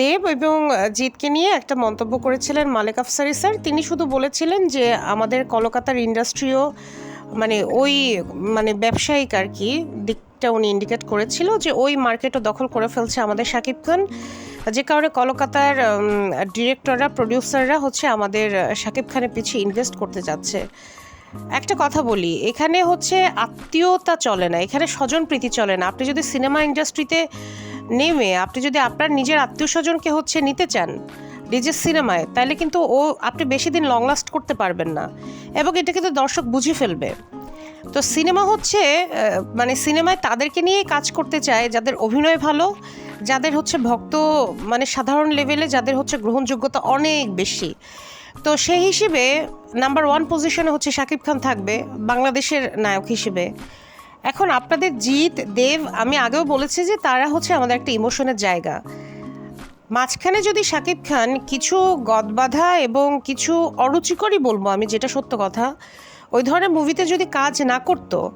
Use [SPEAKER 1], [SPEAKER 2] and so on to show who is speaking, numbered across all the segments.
[SPEAKER 1] দেব এবং জিতকে নিয়ে একটা মন্তব্য করেছিলেন মালেক আফসারি স্যার। তিনি শুধু বলেছিলেন যে আমাদের কলকাতার ইন্ডাস্ট্রিও মানে ওই মানে ব্যবসায়িক আর কি দিকটা উনি ইন্ডিকেট করেছিল যে ওই মার্কেটও দখল করে ফেলছে আমাদের শাকিব খান। যে কারণে কলকাতার ডিরেক্টররা প্রডিউসাররা হচ্ছে আমাদের শাকিব খানের পিছিয়ে ইনভেস্ট করতে যাচ্ছে। একটা কথা বলি, এখানে হচ্ছে আত্মীয়তা চলে না, এখানে স্বজন প্রীতি চলে না। আপনি যদি সিনেমা ইন্ডাস্ট্রিতে নেমে আপনি যদি আপনার নিজের আত্মীয় স্বজনকে হচ্ছে নিতে চান, নিজের সিনেমায়, তাহলে কিন্তু ও আপনি বেশি দিন লং লাস্ট করতে পারবেন না এবং এটা কিন্তু দর্শক বুঝে ফেলবে। তো সিনেমা হচ্ছে মানে সিনেমায় তাদেরকে নিয়েই কাজ করতে চায়, যাদের অভিনয় ভালো, যাদের হচ্ছে ভক্ত মানে সাধারণ লেভেলে যাদের হচ্ছে গ্রহণযোগ্যতা অনেক বেশি। তো সেই হিসেবে নাম্বার ওয়ান পজিশনে হচ্ছে শাকিব খান থাকবে, বাংলাদেশের নায়ক হিসেবে। এখন আপনাদের জিৎ, দেব, আমি আগেও বলেছি যে তারা হচ্ছে আমাদের একটা ইমোশনের জায়গা। মাঝখানে যদি শাকিব খান কিছু গদবাধা এবং কিছু অরুচিকরই বলব আমি, যেটা সত্য কথা, ওই ধরনের মুভিতে যদি কাজ না করতো,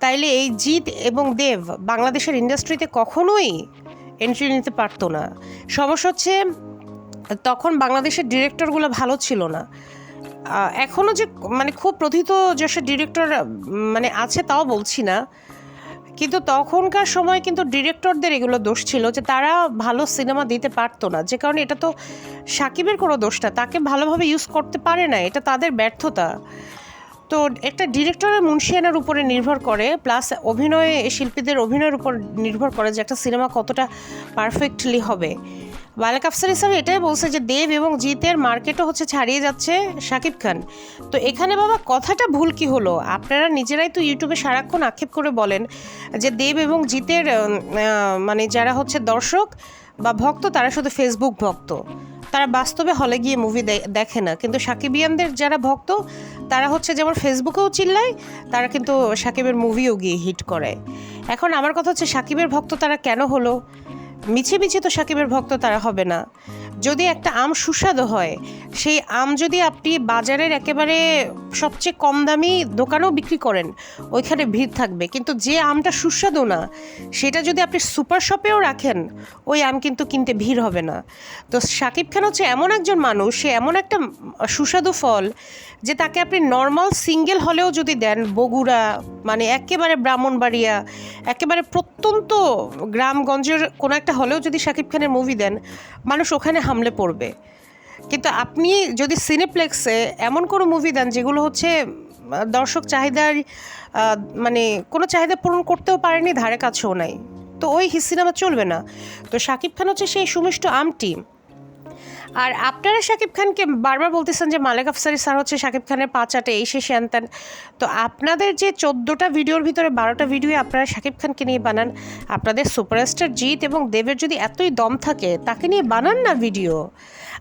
[SPEAKER 1] তাইলে এই জিৎ এবং দেব বাংলাদেশের ইন্ডাস্ট্রিতে কখনোই এন্ট্রি নিতে পারতো না। সমস্যা হচ্ছে, তখন বাংলাদেশের ডিরেক্টরগুলো ভালো ছিল না। আহ, এখনও যে মানে খুব প্রথিত যশের ডিরেক্টর মানে আছে তাও বলছি না। কিন্তু তখনকার সময় কিন্তু ডিরেক্টরদের এগুলো দোষ ছিল যে তারা ভালো সিনেমা দিতে পারতো না। যে কারণে এটা তো সাকিবের কোনো দোষ না তাকে ভালোভাবে ইউজ করতে পারে না এটা তাদের ব্যর্থতা। তো একটা ডিরেক্টরের মুন্সিয়ানার উপরে নির্ভর করে প্লাস অভিনয় শিল্পীদের অভিনয়ের উপর নির্ভর করে যে একটা সিনেমা কতটা পারফেক্টলি হবে। মালিক আফসারি স্যার এটাই বলছে যে দেব এবং জিতের মার্কেটও হচ্ছে ছাড়িয়ে যাচ্ছে শাকিব খান। তো এখানে বাবা কথাটা ভুল কি হলো? আপনারা নিজেরাই তো ইউটিউবে সারাক্ষণ আক্ষেপ করে বলেন যে দেব এবং জিতের মানে যারা হচ্ছে দর্শক বা ভক্ত, তারা শুধু ফেসবুক ভক্ত। তারা বাস্তবে হলে গিয়ে মুভি দেখে না। কিন্তু সাকিবিয়ানদের যারা ভক্ত, তারা হচ্ছে যেমন ফেসবুকেও চিল্লায়, তারা কিন্তু সাকিবের মুভিও গিয়ে হিট করে। এখন আমার কথা হচ্ছে, সাকিবের ভক্ত তারা কেন হলো? মিছে মিছে তো সাকিবের ভক্ত তারা হবে না। যদি একটা আম সুস্বাদু হয়, সেই আম যদি আপনি বাজারের একেবারে সবচেয়ে কম দামি দোকানেও বিক্রি করেন, ওইখানে ভিড় থাকবে। কিন্তু যে আমটা সুস্বাদু না, সেটা যদি আপনি সুপার শপেও রাখেন, ওই আম কিন্তু কিনতে ভিড় হবে না। তো সাকিব খান হচ্ছে এমন একজন মানুষ, সে এমন একটা সুস্বাদু ফল যে তাকে আপনি নর্মাল সিঙ্গেল হলেও যদি দেন, বগুড়া মানে একেবারে ব্রাহ্মণবাড়িয়া একেবারে প্রত্যন্ত গ্রামগঞ্জের কোনো একটা হলেও যদি শাকিব খানের মুভি দেন, মানুষ ওখানে হামলে পড়বে। কিন্তু আপনি যদি সিনেপ্লেক্সে এমন কোনো মুভি দেন, যেগুলো হচ্ছে, দর্শক চাহিদার মানে কোনো চাহিদা পূরণ করতেও পারেনি, ধারে কাছেও নাই, তো ওই সিনেমা চলবে না। তো শাকিব খান হচ্ছে সেই সুমিষ্ট আমটি। আর আপনারা শাকিব খানকে বারবার বলতেছেন যে মালেক আফসারি স্যার হচ্ছে শাকিব খানের পা চাটে এই সে শ্যান ত্যান তো আপনাদের যে চোদ্দোটা ভিডিওর ভিতরে বারোটা ভিডিও আপনারা শাকিব খানকে নিয়ে বানান। আপনাদের সুপারস্টার জিৎ এবং দেবের যদি এতই দম থাকে, তাকে নিয়ে বানান না ভিডিও।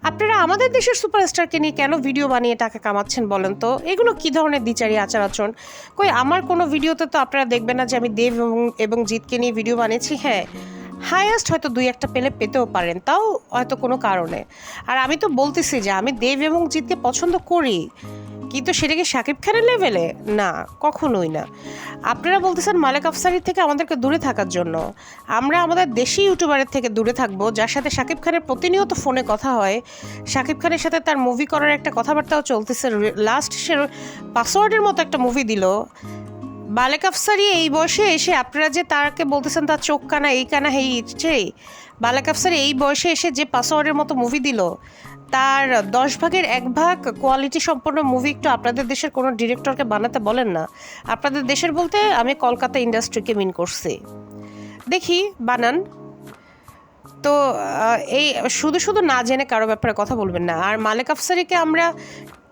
[SPEAKER 1] আপনারা আমাদের দেশের সুপারস্টারকে নিয়ে কেন ভিডিও বানিয়ে টাকা কামাচ্ছেন বলেন তো? এগুলো কী ধরনের দ্বিচারী আচার আচরণ কই, আমার কোনো ভিডিওতে তো আপনারা দেখবেন না যে আমি দেব এবং জিৎকে নিয়ে ভিডিও বানিয়েছি। হ্যাঁ হায়েস্ট হয়তো দুই একটা পেলে পেতেও পারেন, তাও হয়তো কোনো কারণে। আর আমি তো বলতেছি যে আমি দেব এবং জিতকে পছন্দ করি, কিন্তু সেটা কি শাকিব খানের লেভেলে না, কখনোই না। আপনারা বলতেছেন মালেক আফসারির থেকে আমাদেরকে দূরে থাকার জন্য। আমরা আমাদের দেশি ইউটিউবারের থেকে দূরে থাকব, যার সাথে শাকিব খানের প্রতিনিয়ত ফোনে কথা হয়। শাকিব খানের সাথে তার মুভি করার একটা কথাবার্তাও চলতেছে। লাস্ট সে পাসওয়ার্ডের মতো একটা মুভি দিল। বালেক আফসারি এই বয়সে এসে, আপনারা যে তাকে বলতেছেন তার চোখ কানা, এই কানা এই ইচ্ছে বালেক আফসারি এই বয়সে এসে যে পাসওয়ার্ডের মতো মুভি দিল, তার দশ ভাগের এক ভাগ কোয়ালিটি সম্পন্ন মুভি একটু আপনাদের দেশের কোনো ডিরেক্টরকে বানাতে বলেন না। আপনাদের দেশের বলতে আমি কলকাতা ইন্ডাস্ট্রিকে মিন করছি। দেখি, বানান। তো এই শুধু শুধু না জেনে কারও ব্যাপারে কথা বলবেন না। আর মালেক আফসারিকে আমরা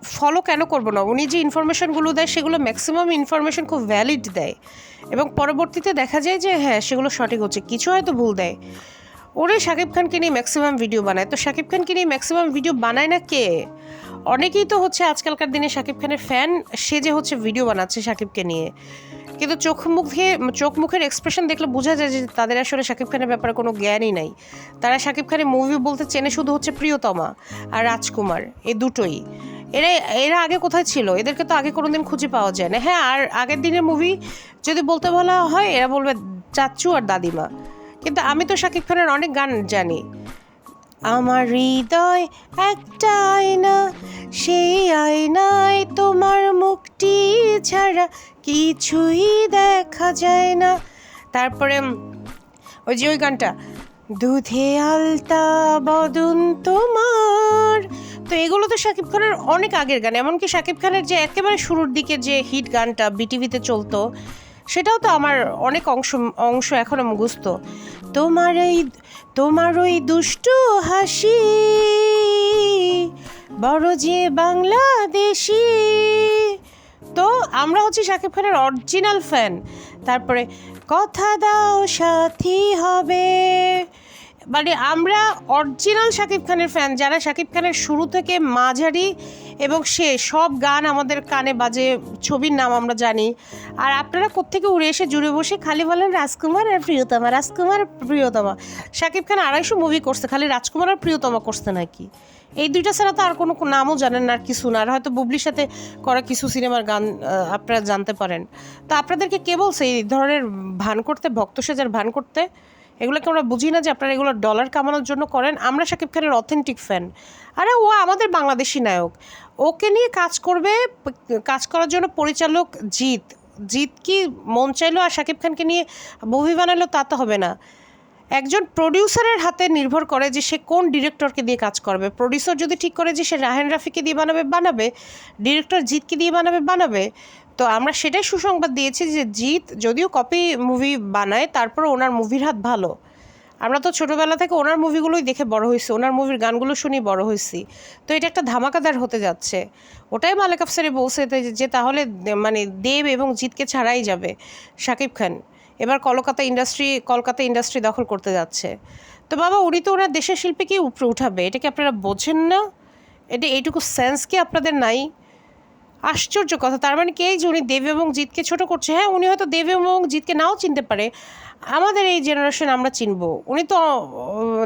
[SPEAKER 1] ফলো কেন করব না? উনি যে ইনফরমেশনগুলো দেয়, সেগুলো ম্যাক্সিমাম ইনফরমেশন খুব ভ্যালিড দেয়। এবং পরবর্তীতে দেখা যায় যে হ্যাঁ সেগুলো সঠিক হচ্ছে। কিছু হয়তো ভুল দেয়। ওরে শাকিব খানকে নিয়ে ম্যাক্সিমাম ভিডিও বানায়। তো শাকিব খানকে নিয়ে ম্যাক্সিমাম ভিডিও বানায় না কে? অনেকেই তো হচ্ছে আজকালকার দিনে শাকিব খানের ফ্যান সে যে হচ্ছে ভিডিও বানাচ্ছে শাকিবকে নিয়ে। কিন্তু চোখ মুখে চোখ মুখের এক্সপ্রেশন দেখলে বোঝা যায় যে, তাদের আসলে শাকিব খানের ব্যাপারে কোনো জ্ঞানই নাই। তারা শাকিব খানের মুভি বলতে চেনে শুধু হচ্ছে প্রিয়তমা আর রাজকুমার, এই দুটোই। এরা এরা আগে কোথায় ছিল? এদেরকে তো আগে কোনোদিন খুঁজে পাওয়া যায় না হ্যাঁ আর আগের দিনের মুভি যদি বলতে বলা হয়, এরা বলবে চাচ্চু আর দাদিমা। কিন্তু আমি তো শাকিব খানের অনেক গান জানি। আমার হৃদয় একটা আয়না, সেই আয়নায় তোমার মুখটি ছাড়া কিছুই দেখা যায় না। তারপরে ওই যে ওই গানটা, দুধে আলতা বদন তোমার তো এগুলো তো শাকিব খানের অনেক আগের গান, এমনকি শাকিব খানের যে একেবারে শুরুর দিকে যে হিট গানটা বিটিভিতে চলতো, সেটাও তো আমার অনেক অংশ অংশ এখনও মুখস্থ। তোমার এই, তোমার ওই দুষ্টু হাসি, বড় যে বাংলাদেশি, তো আমরা হচ্ছি শাকিব খানের অরিজিনাল ফ্যান তারপরে, কথা দাও সাথী হবে মানে আমরা অরিজিনাল শাকিব খানের ফ্যান যারা শাকিব খানের শুরু থেকে মাঝারি এবং সে সব গান আমাদের কানে বাজে, ছবির নাম আমরা জানি। আর আপনারা কোত্থেকে উড়ে এসে জুড়ে বসে খালি বলেন রাজকুমার আর প্রিয়তমা, রাজকুমার প্রিয়তমা। শাকিব খান আড়াইশো মুভি করছে, খালি রাজকুমার আর প্রিয়তমা করছে নাকি? এই দুইটা ছাড়া তো আর কোনো নামও জানেন না আর কিছু না, আর হয়তো বুবলির সাথে করা কিছু সিনেমার গান আপনারা জানতে পারেন। তো আপনাদেরকে কে বলছে এই ধরনের ভান করতে, ভক্ত সেজার ভান করতে? এগুলোকে আমরা বুঝি না যে আপনারা এগুলো ডলার কামানোর জন্য করেন। আমরা শাকিব খানের অথেন্টিক ফ্যান আরে ও আমাদের বাংলাদেশি নায়ক। ওকে নিয়ে কাজ করবে, কাজ করার জন্য পরিচালক জিৎ। জিৎ কি মন চাইলো আর শাকিব খানকে নিয়ে মুভি বানালো তা তো হবে না। একজন প্রডিউসারের হাতে নির্ভর করে যে সে কোন ডিরেক্টরকে দিয়ে কাজ করবে। প্রডিউসার যদি ঠিক করে যে সে রাহেন রাফিকে দিয়ে বানাবে বানাবে। ডিরেক্টর জিতকে দিয়ে বানাবে বানাবে। তো আমরা সেটাই সুসংবাদ দিয়েছি যে জিৎ যদিও কপি মুভি বানায় তারপর ওনার মুভির হাত ভালো। আমরা তো ছোটোবেলা থেকে ওনার মুভিগুলোই দেখে বড় হয়েছি, ওনার মুভির গানগুলো শুনি বড় হয়েছি। তো এটা একটা ধামাকাদার হতে যাচ্ছে। ওটাই মালেক আফসারি বলছে যে- তাহলে মানে দেব এবং জিতকে ছাড়াই যাবে শাকিব খান। এবার কলকাতা ইন্ডাস্ট্রি কলকাতা ইন্ডাস্ট্রি দখল করতে যাচ্ছে। তো বাবা, উনি তো ওনার দেশের শিল্পীকেই উপরে উঠাবে, এটা কি আপনারা বোঝেন না? এটা, এইটুকু সেন্স কি আপনাদের নাই? আশ্চর্য কথা। তার মানে কি? যে উনি দেব এবং জিতকে ছোট করছে হ্যাঁ উনি হয়তো দেব এবং জিতকে নাও চিনতে পারে। আমাদের এই জেনারেশন আমরা চিনব। উনি তো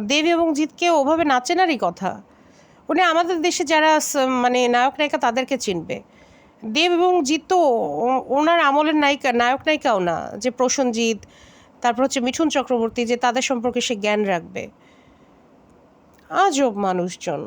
[SPEAKER 1] দেব এবং জিতকে ওভাবে না চেনারই কথা। উনি আমাদের দেশে যারা মানে নায়ক নায়িকা তাদেরকে চিনবে। দেব এবং জিৎ তো ওনার আমলের নায়িকা, নায়ক নায়িকাও না। যে প্রসেনজিৎ, তারপর হচ্ছে মিঠুন চক্রবর্তী, যে তাদের সম্পর্কে সে জ্ঞান রাখবে। আজব মানুষজন।